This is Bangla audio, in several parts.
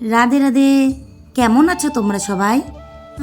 রাধে রাধে। কেমন আছো তোমরা সবাই?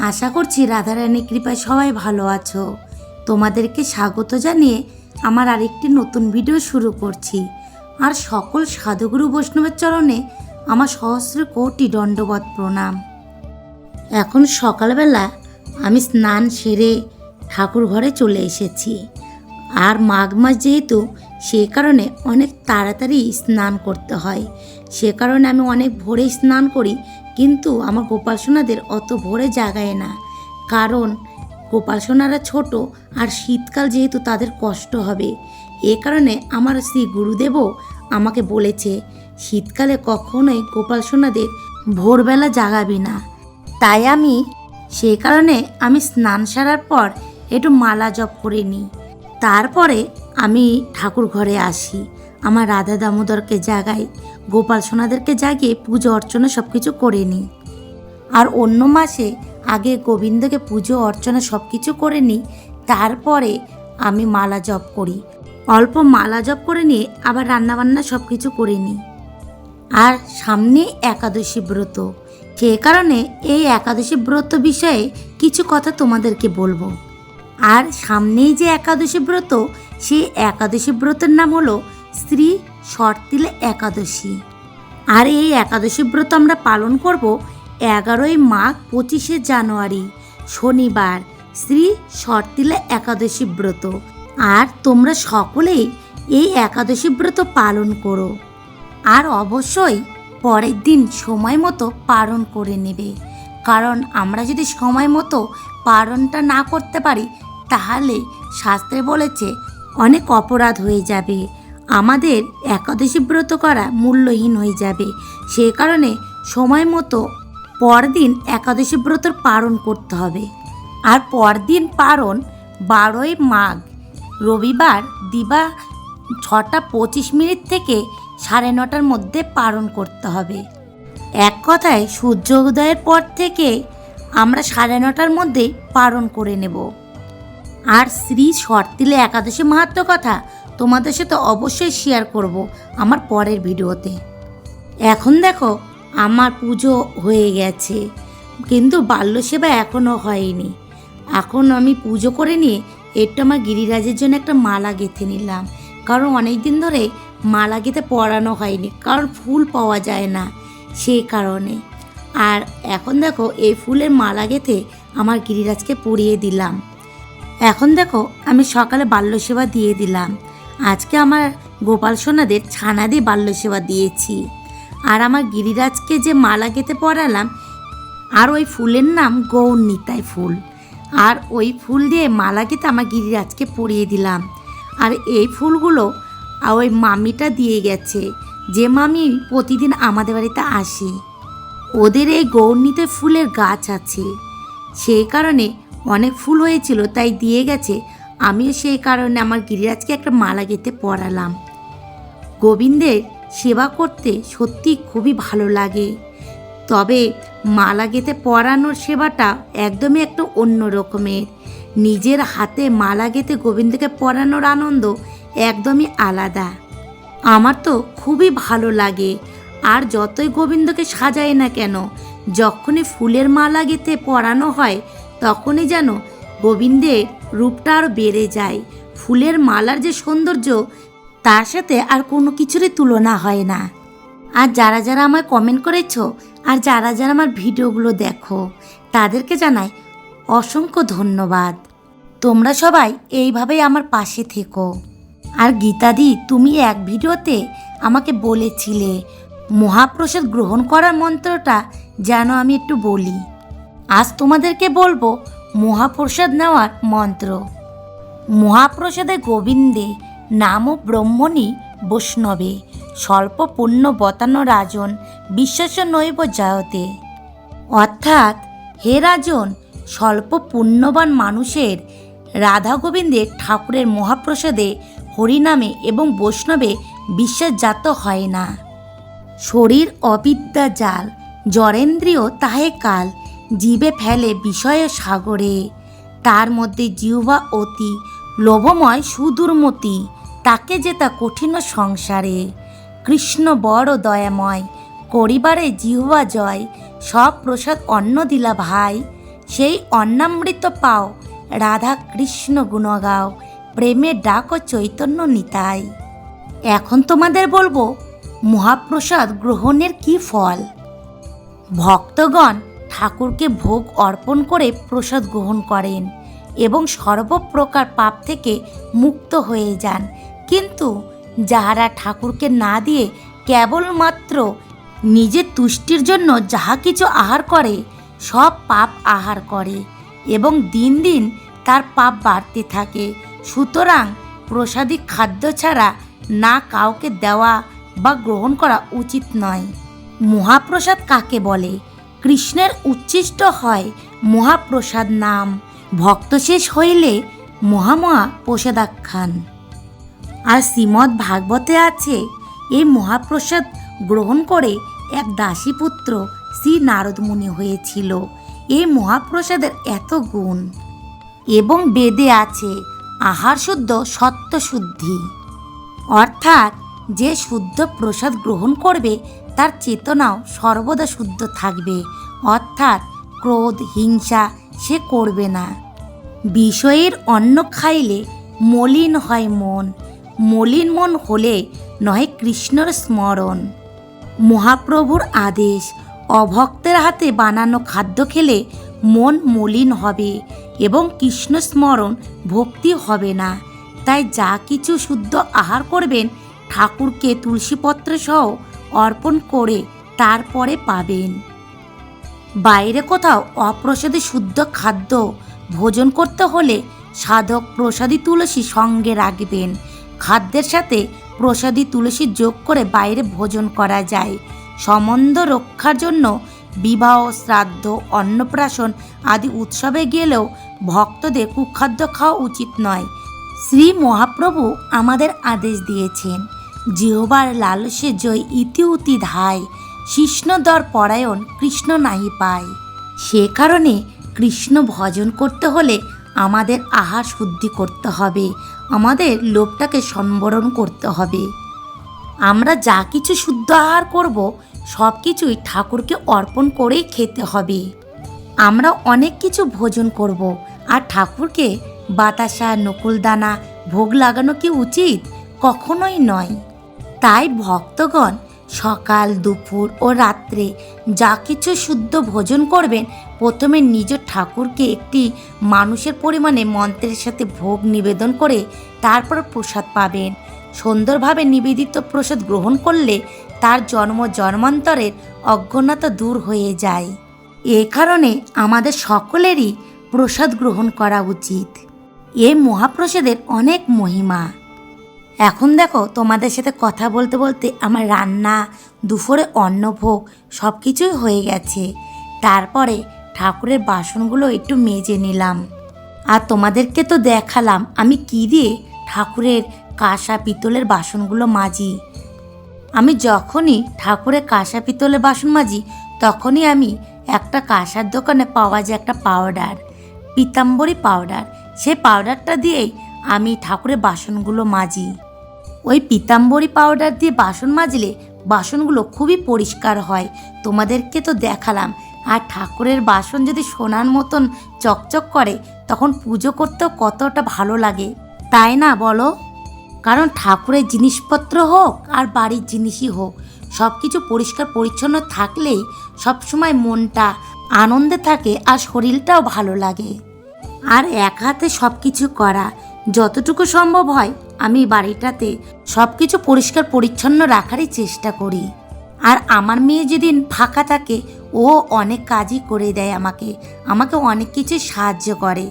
আশা করছি রাধারানীর কৃপায় সবাই ভালো আছো। তোমাদেরকে স্বাগত জানিয়ে আমার আরেকটি নতুন ভিডিও শুরু করছি। আর সকল সাধুগুরু বৈষ্ণবের চরণে আমার সহস্র কোটি দণ্ডবত প্রণাম। এখন সকালবেলা আমি স্নান সেরে ঠাকুর ঘরে চলে এসেছি। আর মাঘ মাস যেহেতু, সে কারণে অনেক তাড়াতাড়ি স্নান করতে হয়। সে কারণে আমি অনেক ভোরে স্নান করি, কিন্তু আমার গোপাল সোনাদের অত ভোরে জাগায় না। কারণ গোপাল সোনারা ছোট আর শীতকাল যেহেতু তাদের কষ্ট হবে। এ কারণে আমার শ্রী গুরুদেবও আমাকে বলেছে, শীতকালে কখনোই গোপাল সোনাদের ভোরবেলা জাগাবি না। তাই আমি সেই কারণে আমি স্নান সারার পর একটু মালা জপ করে নিই। তারপরে আমি ঠাকুর ঘরে আসি। আমার রাধা দামোদরকে জাগাই। গোপাল সোনাদেরকে জাগিয়ে পুজো অর্চনা সব কিছু করে নিই আর অন্য মাসে আগে গোবিন্দকে পুজো অর্চনা সব কিছু করে নিই তারপরে আমি মালা জপ করি। অল্প মালা জপ করে নিয়ে আবার রান্নাবান্না সব কিছু করে নিই আর সামনে একাদশী ব্রত। সে কারণে এই একাদশী ব্রত বিষয়ে কিছু কথা তোমাদেরকে বলব। আর সামনেই যে একাদশী ব্রত, সেই একাদশী ব্রতের নাম হলো শ্রী শর্তিলে একাদশী। আর এই একাদশী ব্রত আমরা পালন করব এগারোই মাঘ পঁচিশে জানুয়ারি, শনিবার। শ্রী শর্তিলে একাদশী ব্রত। আর তোমরা সকলেই এই একাদশী ব্রত পালন করো। আর অবশ্যই পরের দিন সময় মতো পালন করে নেবে। কারণ আমরা যদি সময় মতো পালনটা না করতে পারি, তাহলে শাস্ত্রে বলেছে, অনেক অপরাধ হয়ে যাবে। আমাদের একাদশী ব্রত করা মূল্যহীন হয়ে যাবে। সেই কারণে সময় মতো পরদিন একাদশী ব্রতর পালন করতে হবে। আর পরদিন পালন বারোই মাঘ, রবিবার দিবা ছটা পঁচিশ মিনিট থেকে সাড়ে নটার মধ্যে পালন করতে হবে। এক কথায় সূর্য উদয়ের পর থেকে আমরা সাড়ে নটার মধ্যে পালন করে নেব। আর শ্রী শর্তিলে একাদশী মাহাত্ম কথা তোমাদের সাথে অবশ্যই শেয়ার করব আমার পরের ভিডিওতে। এখন দেখো, আমার পুজো হয়ে গেছে, কিন্তু বাল্য সেবা এখনও হয়নি। এখন আমি পুজো করে নিয়ে একটু আমার গিরিরাজের জন্য একটা মালা গেঁথে নিলাম। কারণ অনেক দিন ধরে মালা গেঁথে পরানো হয়নি, কারণ ফুল পাওয়া যায় না সেই কারণে। আর এখন দেখো, এই ফুলের মালা গেঁথে আমার গিরিরাজকে পরিয়ে দিলাম। এখন দেখো, আমি সকালে বাল্য সেবা দিয়ে দিলাম। আজকে আমার গোপাল সোনাদের ছানা দিয়ে বাল্য সেবা দিয়েছি। আর আমার গিরিরাজকে যে মালা গেঁথে পরালাম, আর ওই ফুলের নাম গৌর নিতাই ফুল। আর ওই ফুল দিয়ে মালা গেঁথে আমার গিরিরাজকে পরিয়ে দিলাম। আর এই ফুলগুলো ওই মামিটা দিয়ে গেছে, যে মামি প্রতিদিন আমাদের বাড়িতে আসে। ওদের এই গৌরনীতে ফুলের গাছ আছে। সেই কারণে অনেক ফুল হয়েছিল, তাই দিয়ে গেছে। আমিও সেই কারণে আমার গিরিরাজকে একটা মালা গেঁথে পরালাম। গোবিন্দের সেবা করতে সত্যি খুবই ভালো লাগে। তবে মালা গেঁথে পরানোর সেবাটা একদমই একটু অন্য রকমের। নিজের হাতে মালা গেঁথে গোবিন্দকে পরানোর আনন্দ একদমই আলাদা। আমার তো খুবই ভালো লাগে। আর যতই গোবিন্দকে সাজায় না কেন, যখনই ফুলের মালা গেঁথে পরানো হয়, তখনই যেন গোবিন্দের রূপটা আরও বেড়ে যায়। ফুলের মালার যে সৌন্দর্য, তার সাথে আর কোনো কিছুরই তুলনা হয় না। আর যারা যারা আমায় কমেন্ট করেছ, আর যারা যারা আমার ভিডিওগুলো দেখো, তাদেরকে জানাই অসংখ্য ধন্যবাদ। তোমরা সবাই এইভাবেই আমার পাশে থেকো। আর গীতাদি, তুমি এক ভিডিওতে আমাকে বলেছিলে, মহাপ্রসাদ গ্রহণ করার মন্ত্রটা যেন আমি একটু বলি। আজ তোমাদেরকে বলব মহাপ্রসাদ নেওয়ার মন্ত্র। মহাপ্রসাদে গোবিন্দে নাম ব্রহ্মণী বৈষ্ণবে, স্বল্প পুণ্য বতানো রাজন বিশ্বাস নৈব জায়তে। অর্থাৎ হে রাজন, স্বল্প পুণ্যবান মানুষের রাধা গোবিন্দের ঠাকুরের মহাপ্রসাদে হরিনামে এবং বৈষ্ণবে বিশ্বাসজাত হয় না। শরীর অবিদ্যা জাল জরেন্দ্রিয় তাহে কাল জীবে ফেলে বিষয় সাগরে। তার মধ্যে জিহ্বা অতি লোভময় সুদূরমতি, তাকে যেতা কঠিন সংসারে। কৃষ্ণ বড় দয়াময়, করিবারে জিহ্বা জয়, সব প্রসাদ অন্ন দিলা ভাই। সেই অন্নামৃত পাও, রাধা কৃষ্ণ গুণ গাও প্রেমের ডাক ও চৈতন্য নিতাই। এখন তোমাদের বলব, মহাপ্রসাদ গ্রহণের কি ফল? ভক্তগণ ঠাকুরকে ভোগ অর্পণ করে প্রসাদ গ্রহণ করেন এবং সর্বপ্রকার পাপ থেকে মুক্ত হয়ে যান। কিন্তু যাহারা ঠাকুরকে না দিয়ে কেবলমাত্র নিজের তুষ্টির জন্য যাহা কিছু আহার করে, সব পাপ আহার করে এবং দিন দিন তার পাপ বাড়তে থাকে। সুতরাং প্রসাদী খাদ্য ছাড়া না কাউকে দেওয়া বা গ্রহণ করা উচিত নয়। মহাপ্রসাদ কাকে বলে? কৃষ্ণের উচ্ছিষ্ট হয় মহাপ্রসাদ নাম। ভক্ত শেষ হইলে মহামহা প্রসাদাখ্যান। আর শ্রীমদ্ ভাগবতে আছে এই মহাপ্রসাদ গ্রহণ করে এক দাসীপুত্র শ্রী নারদমুনি হয়েছিল। এই মহাপ্রসাদের এত গুণ। এবং বেদে আছে, আহার শুদ্ধ সত্য শুদ্ধি। অর্থাৎ যে শুদ্ধ প্রসাদ গ্রহণ করবে তার চেতনাও সর্বদা শুদ্ধ থাকবে। অর্থাৎ ক্রোধ, হিংসা সে করবে না। বিষয়ের অন্ন খাইলে মলিন হয় মন। মলিন মন হলে নয় কৃষ্ণর স্মরণ। মহাপ্রভুর আদেশ, অভক্তের হাতে বানানো খাদ্য খেলে মন মলিন হবে এবং কৃষ্ণ স্মরণ ভক্তি হবে না। তাই যা কিছু শুদ্ধ আহার করবেন, ঠাকুরকে তুলসীপত্র সহ অর্পণ করে তারপরে পাবেন। বাইরে কোথাও অপ্রসাদী শুদ্ধ খাদ্য ভোজন করতে হলে সাধক প্রসাদী তুলসী সঙ্গে রাখবেন। খাদ্যের সাথে প্রসাদী তুলসী যোগ করে বাইরে ভোজন করা যায়। সম্বন্ধ রক্ষার জন্য বিবাহ, শ্রাদ্ধ, অন্নপ্রাশন আদি উৎসবে গেলেও ভক্তদের কুখাদ্য খাওয়া উচিত নয়। শ্রী মহাপ্রভু আমাদের আদেশ দিয়েছেন। জিহবার লালসে জয় ইতি উতি ধায় কৃষ্ণদর পরায়ণ কৃষ্ণ নাহি পায়। সে কারণে কৃষ্ণ ভজন করতে হলে আমাদের আহার শুদ্ধি করতে হবে, আমাদের লোভটাকে সম্বরণ করতে হবে। আমরা যা কিছু শুদ্ধ আহার করব, সব কিছুই ঠাকুরকে অর্পণ করেই খেতে হবে। আমরা অনেক কিছু ভোজন করব, আর ঠাকুরকে বাতাসা, নকুলদানা, ভোগ লাগানো কি উচিত? কখনোই নয়। তাই ভক্তগণ সকাল, দুপুর ও রাত্রে যা কিছু শুদ্ধ ভোজন করবেন, প্রথমে নিজ ঠাকুরকে একটি মানুষের পরিমাণে মন্ত্রের সাথে ভোগ নিবেদন করে তারপর প্রসাদ পাবেন। সুন্দরভাবে নিবেদিত প্রসাদ গ্রহণ করলে তার জন্ম জন্মান্তরের অজ্ঞতা দূর হয়ে যায়। এ কারণে আমাদের সকলেরই প্রসাদ গ্রহণ করা উচিত। এই মহাপ্রসাদের অনেক মহিমা। এখন দেখো, তোমাদের সাথে কথা বলতে বলতে আমার রান্না, দুপুরে অন্নভোগ সব কিছুই হয়ে গেছে। তারপরে ঠাকুরের বাসনগুলো একটু মেজে নিলাম। আর তোমাদেরকে তো দেখালাম আমি কি দিয়ে ঠাকুরের কাঁসা পিতলের বাসনগুলো মাজি। আমি যখনই ঠাকুরের কাঁসা পিতলের বাসন মাজি, তখনই আমি একটা কাঁসার দোকানে পাওয়া যায় একটা পাউডার, পিতাম্বরী পাউডার। সেই পাউডারটা দিয়েই আমি ঠাকুরের বাসনগুলো মাজি। ওই পিতাম্বরী পাউডার দিয়ে বাসন মাজলে বাসনগুলো খুবই পরিষ্কার হয়। তোমাদেরকে তো দেখালাম। আর ঠাকুরের বাসন যদি সোনার মতন চকচক করে, তখন পুজো করতেও কতটা ভালো লাগে। তাই না বলো? কারণ ঠাকুরের জিনিসপত্র হোক আর বাড়ির জিনিসই হোক সব কিছু পরিষ্কার পরিচ্ছন্ন থাকলেই সবসময় মনটা আনন্দে থাকে আর শরীরটাও ভালো লাগে। আর এক হাতে সব কিছু করা যতটুকু সম্ভব হয়, আমি বাড়িটাতে সব কিছু পরিষ্কার পরিচ্ছন্ন রাখারই চেষ্টা করি। আর আমার মেয়ে যেদিন ফাঁকা থাকে, ও অনেক কাজই করে দেয় আমাকে। আমাকে অনেক কিছু সাহায্য করে।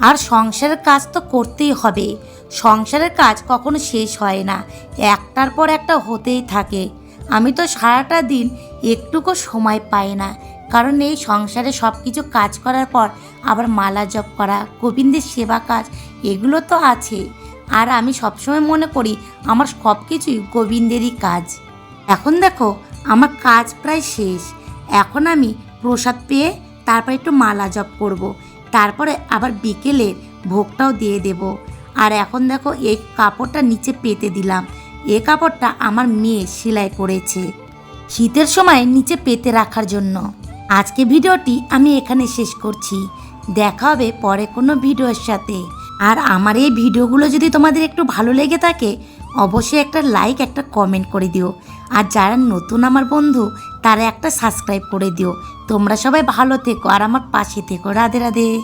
আর সংসারের কাজ তো করতেই হবে। সংসারের কাজ কখনো শেষ হয় না। একটার পর একটা হতেই থাকে। আমি তো সারাটা দিন একটুকু সময় পাই না। কারণ এই সংসারে সব কিছু কাজ করার পর আবার মালা জপ করা, গোবিন্দের সেবা কাজ এগুলো তো আছে। আর আমি সবসময় মনে করি আমার সব কিছুই গোবিন্দেরই কাজ। এখন দেখো, আমার কাজ প্রায় শেষ। এখন আমি প্রসাদ পেয়ে তারপর একটু মালা জপ করব। তারপরে আবার বিকেলে ভোগটাও দিয়ে দেব। আর এখন দেখো, এই কাপড়টা নিচে পেতে দিলাম। এ কাপড়টা আমার মেয়ে সেলাই করেছে। শীতের সময় নিচে পেতে রাখার জন্য। আজকে ভিডিওটি আমি এখানে শেষ করছি। দেখা হবে পরে কোনো ভিডিওর সাথে। আর আমার এই ভিডিওগুলো যদি তোমাদের একটু ভালো লেগে থাকে, অবশ্যই একটা লাইক একটা কমেন্ট করে দিও। আর যারা নতুন আমার বন্ধু, তারা একটা সাবস্ক্রাইব করে দিও। তোমরা সবাই ভালো থেকো আর আমার পাশে থেকো। রাধে রাধে।